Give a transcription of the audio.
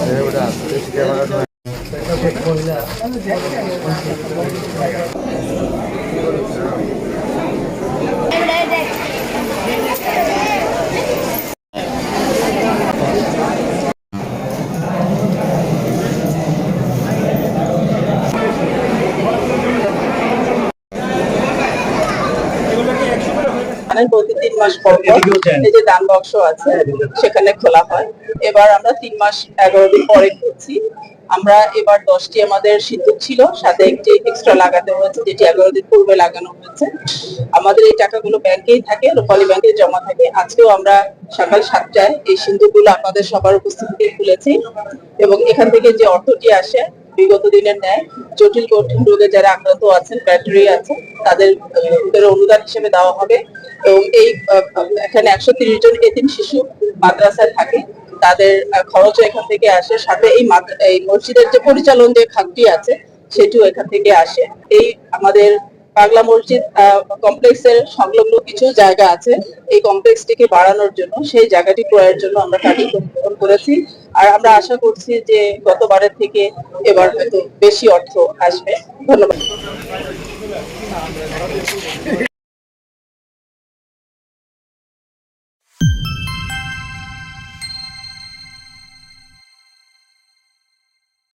దేవుడా জানেন প্রতি তিন মাস পর এই যে দান বক্স আছে সেখানে খোলা হয়। এবার আমরা তিন মাস এগারো দিন পরে আমরা এবার দশটি আমাদের সিদ্ধুক ছিল সাথে একটি এক্সট্রা লাগাতে হয়েছে যেটি এগারো দিন পূর্বে লাগানো হয়েছে। আমাদের এই টাকাগুলো ব্যাংকেই থাকে রূপালী ব্যাংকে জমা থাকে। আজকেও আমরা সকাল সাতটায় এই সিন্ধুগুলো আপনাদের সবার উপস্থিতিতে খুলেছি এবং এখান থেকে যে অর্থটি আসে বিগত দিনের ন্যায় জটিল কঠিন রোগে যারা আক্রান্ত আছেন ব্যাটারি আছে, তাদের অনুদান হিসেবে দেওয়া হবে। এবং এই এখানে একশো তিরিশ জন এতিম শিশু মাদ্রাসায় থাকে। তাদের খরচও এখান থেকে আসে। সাথে এই এই মসজিদের যে পরিচালন যে খাতটি আছে, সেটিও এখান থেকে আসে। এই আমাদের পাগলা মসজিদ কমপ্লেক্সের সংলগ্ন কিছু জায়গা আছে। এই কমপ্লেক্সটিকে বাড়ানোর জন্য, সেই জায়গাটি ক্রয়ের জন্য আমরা কার্যক্রম করেছি। আর আমরা আশা করছি যে গতবারের থেকে এবার হয়তো বেশি অর্থ আসবে। ধন্যবাদ।